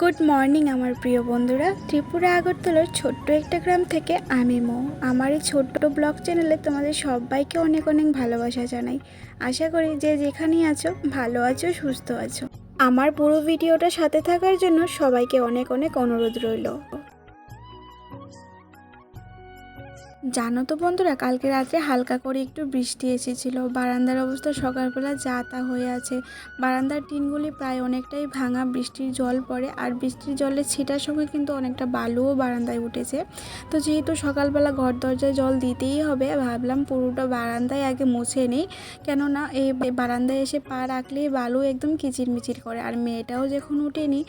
Good morning আমার প্রিয় বন্ধুরা। ত্রিপুরা আগরতলার ছোট্ট একটা গ্রাম থেকে আমি মো। আমার এই ছোট্ট ব্লগ চ্যানেলে তোমাদের সবাইকে অনেক অনেক ভালোবাসা জানাই। আশা করি যে যেখানেই আছো, ভালো আছো, সুস্থ আছো। আমার পুরো ভিডিওটা সাথে থাকার জন্য সবাইকে অনেক অনেক অনুরোধ রইল। জানো তো বন্ধুরা, কালকে রাতে হালকা করে একটু বৃষ্টি এসেছিল। বারান্দার অবস্থা সকালবেলা যা তা হয়ে আছে। বারান্দার টিনগুলি প্রায় অনেকটাই ভাঙা, বৃষ্টির জল পড়ে, আর বৃষ্টির জলের ছিটার সঙ্গে কিন্তু অনেকটা বালুও বারান্দায় উঠেছে। তো যেহেতু সকালবেলা ঘর দরজায় জল দিতেই হবে, ভাবলাম পুরোটা বারান্দায় আগে মুছে নেই। কেননা এই বারান্দায় এসে পা রাখলেই বালু একদম কিচিরমিচির করে, আর মেয়েটাও যখন উঠেনি,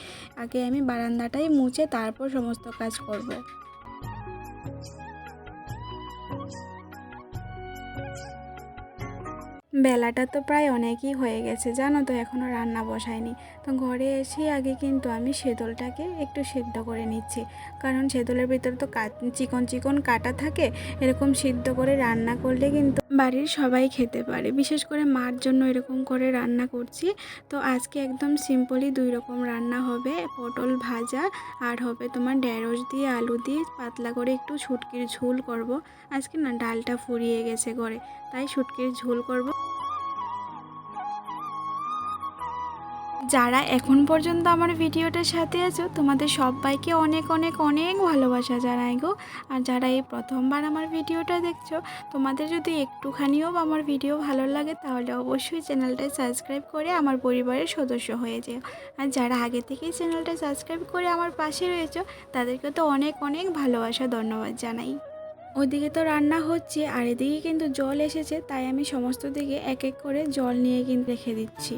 আগে আমি বারান্দাটাই মুছে তারপর সমস্ত কাজ করব। বেলাটা তো প্রায় অনেকই হয়ে গেছে, জানো তো এখনও রান্না বসায়নি। তো ঘরে এসে আগে কিন্তু আমি সেদলটাকে একটু সেদ্ধ করে নিচ্ছি। কারণ সেদলের ভিতরে তো চিকন চিকন কাটা থাকে, এরকম সিদ্ধ করে রান্না করলে কিন্তু বাড়ির সবাই খেতে পারে। বিশেষ করে মার জন্য এরকম করে রান্না করছি। তো আজকে একদম সিম্পলি দুই রকম রান্না হবে, পটল ভাজা আর হবে তোমার ঢেঁড়স দিয়ে, আলু দিয়ে পাতলা করে একটু শুটকির ঝোল করব। আজকে না ডালটা ফুরিয়ে গেছে ঘরে, তাই শুটকির ঝোল করব। যারা এখন পর্যন্ত আমার ভিডিওটার সাথে আছো, তোমাদের সবাইকে অনেক অনেক অনেক ভালোবাসা জানাই গো। আর যারা এই প্রথমবার আমার ভিডিওটা দেখছ, তোমাদের যদি একটুখানিও আমার ভিডিও ভালো লাগে, তাহলে অবশ্যই চ্যানেলটা সাবস্ক্রাইব করে আমার পরিবারের সদস্য হয়ে যেও। আর যারা আগে থেকেই চ্যানেলটা সাবস্ক্রাইব করে আমার পাশে রয়েছো, তাদেরকে তো অনেক অনেক ভালোবাসা, ধন্যবাদ জানাই। ওইদিকে তো রান্না হচ্ছে, আর এদিকে কিন্তু জল এসেছে, তাই আমি সমস্ত দিকে এক এক করে জল নিয়ে কিন্তু রেখে দিচ্ছি।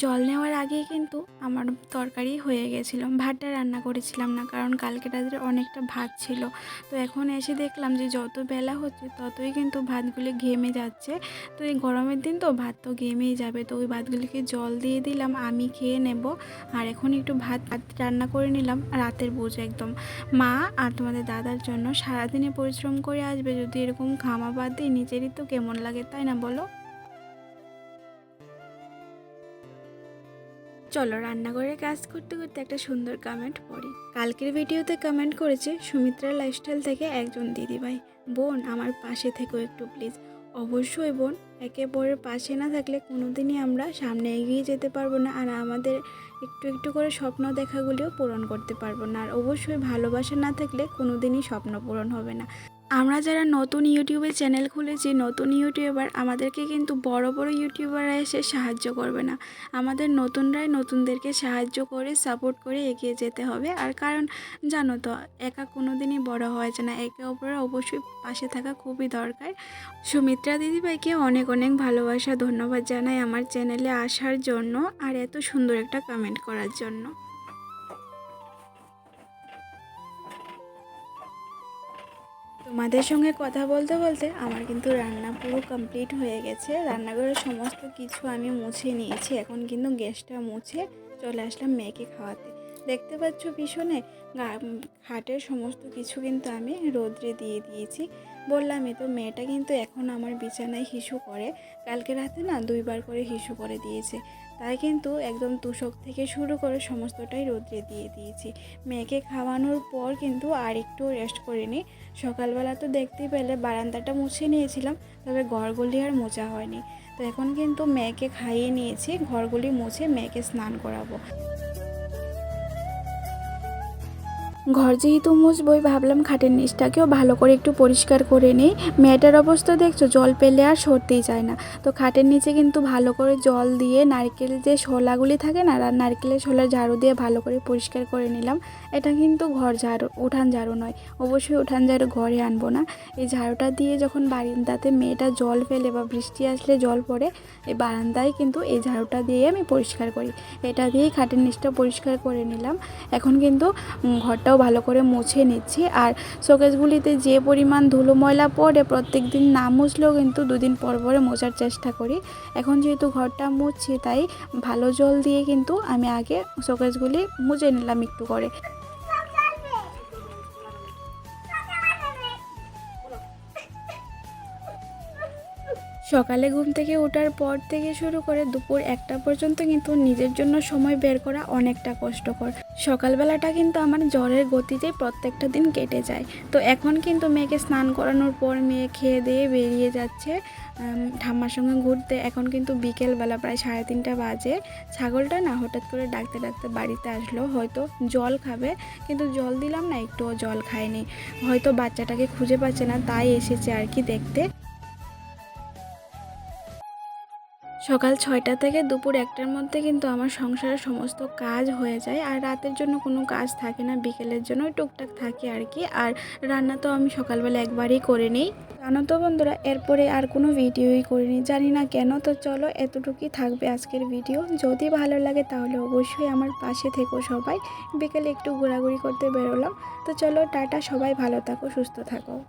জল নেওয়ার আগেই কিন্তু আমার তরকারি হয়ে গেছিল। ভাতটা রান্না করেছিলাম না, কারণ কালকে রাত্রে অনেকটা ভাত ছিল। তো এখন এসে দেখলাম যে যত বেলা হচ্ছে ততই কিন্তু ভাতগুলি ঘেমে যাচ্ছে। তো এই গরমের দিন তো ভাত তো ঘেমেই যাবে। তো ওই ভাতগুলিকে জল দিয়ে দিলাম, আমি খেয়ে নেব। আর এখন একটু ভাত ভাত রান্না করে নিলাম, রাতের বোঝ একদম। মা আর তোমাদের দাদার জন্য সারাদিনে পরিশ্রম করে আসবে। যদি এরকম ঘামা বাদ দিই নিজেরই তো কেমন লাগে, তাই না বলো? চলো রান্নাঘরে কাজ করতে করতে একটা সুন্দর কমেন্ট পড়ি। কালকের ভিডিওতে কমেন্ট করেছে সুমিত্রা লাইফস্টাইল থেকে একজন দিদিভাই। বোন, আমার পাশে থেকো একটু প্লিজ অবশ্যই বোন, একে পরের পাশে না থাকলে কোনোদিনই আমরা সামনে এগিয়ে যেতে পারব না আর আমাদের একটু একটু করে স্বপ্ন দেখাগুলিও পূরণ করতে পারব না। আর অবশ্যই ভালোবাসা না থাকলে কোনোদিনই স্বপ্ন পূরণ হবে না। আমরা যারা নতুন ইউটিউবে চ্যানেল খুলেছি, নতুন ইউটিউবার, আমাদেরকে কিন্তু বড় বড় ইউটিউবাররা এসে সাহায্য করবে না। আমাদের নতুনরাই নতুনদেরকে সাহায্য করে সাপোর্ট করে এগিয়ে যেতে হবে। আর কারণ, জানো তো, একা কোনো দিনই বড় হয় যায় না। একে অপরের অবশ্যই পাশে থাকা খুবই দরকার। সুমিত্রা দিদিভাইকে অনেক অনেক ভালোবাসা, ধন্যবাদ জানাই আমার চ্যানেলে আসার জন্য আর এত সুন্দর একটা কমেন্ট করার জন্য। তোমাদের সঙ্গে কথা বলতে বলতে আমার কিন্তু রান্না পুরো কমপ্লিট হয়ে গেছে। রান্নাঘরের সমস্ত কিছু আমি মুছে নিয়েছি। এখন কিন্তু গ্যাসটা মুছে চলে আসলাম মেয়েকে খাওয়াতে। দেখতে পাচ্ছ পিছনে খাটের সমস্ত কিছু কিন্তু আমি রোদ্রে দিয়ে দিয়েছি। বললামই তো, মেয়েটা কিন্তু এখন আমার বিছানায় হিসু করে। কালকে রাতে না দুইবার করে হিসু করে দিয়েছে। তাই কিন্তু একদম তুষক থেকে শুরু করে সমস্তটাই রোদ্রে দিয়ে দিয়েছি। মেয়েকে খাওয়ানোর পর কিন্তু আর একটু রেস্ট করিনি সকালবেলা তো দেখতে পেলে বারান্দাটা মুছে নিয়েছিলাম, তবে ঘরগুলি আর মোচা হয়নি। তো এখন কিন্তু মেয়েকে খাইয়ে নিয়েছি, ঘরগুলি মুছে মেয়েকে স্নান করাবো। ঘর যেহেতু মুছবই ভাবলাম খাটের নিচটাকেও ভালো করে একটু পরিষ্কার করে নিই। মেয়েটার অবস্থা দেখছ? জল পেলে আর সরতেই চায় না। তো খাটের নিচে কিন্তু ভালো করে জল দিয়ে নারকেল যে শোলাগুলি থাকে না আর নারকেলের শোলা ঝাড়ু দিয়ে ভালো করে পরিষ্কার করে নিলাম। এটা কিন্তু ঘর ঝাড়ু উঠান ঝাড়ু নয়। অবশ্যই উঠান ঝাড়ু ঘরে আনব না। এই ঝাড়ুটা দিয়ে যখন বারান্দাতে মেয়েটা জল ফেলে বা বৃষ্টি আসলে জল পড়ে এই বারান্দায় কিন্তু এই ঝাড়ুটা দিয়ে আমি পরিষ্কার করি। এটা দিয়েই খাটের নিচটা পরিষ্কার করে নিলাম। এখন কিন্তু উম, ঘরটাও ভালো করে মুছে নিচ্ছি। আর শোকেসগুলিতে যে পরিমাণ ধুলো ময়লা পড়ে প্রত্যেক দিন না মুছলেও কিন্তু দুদিন পর পরে মোছার চেষ্টা করি। এখন যেহেতু ঘরটা মুছছি, তাই ভালো জল দিয়ে কিন্তু আমি আগে শোকেসগুলি মুছে নিলাম একটু করে। সকালে ঘুম থেকে ওঠার পর থেকে শুরু করে দুপুর একটা পর্যন্ত কিন্তু নিজের জন্য সময় বের করা অনেকটা কষ্টকর। সকালবেলাটা কিন্তু আমার জ্বরের গতিতেই প্রত্যেকটা দিন কেটে যায়। তো এখন কিন্তু মেয়েকে স্নান করানোর পর মেয়ে খেয়ে দিয়ে বেরিয়ে যাচ্ছে ঠাম্মার সঙ্গে ঘুরতে। এখন কিন্তু বিকেলবেলা প্রায় সাড়ে তিনটা বাজে। ছাগলটা না হঠাৎ করে ডাকতে ডাকতে বাড়িতে আসলো। হয়তো জল খাবে, কিন্তু জল দিলাম না, একটুও জল খায়নি। হয়তো বাচ্চাটাকে খুঁজে পাচ্ছে না, তাই এসেছে আর কি দেখতে। সকাল ছয়টা থেকে দুপুর একটার মধ্যে কিন্তু আমার সংসারের সমস্ত কাজ হয়ে যায়। আর রাতের জন্য কোনো কাজ থাকে না, বিকেলের জন্য টুকটাক থাকে আর কি। আর রান্না তো আমি সকালবেলা একবারই করে নিই। জানো তো বন্ধুরা, এরপরে আর কোনো ভিডিওই করিনি। জানি না কেন, তো চলো এতটুকুই থাকবে আজকের ভিডিও। যদি ভালো লাগে তাহলে অবশ্যই আমার পাশে থেকো সবাই। বিকেলে একটু ঘোরাঘুরি করতে বেরোলাম। তো চলো টাটা, সবাই ভালো থাকো, সুস্থ থাকো।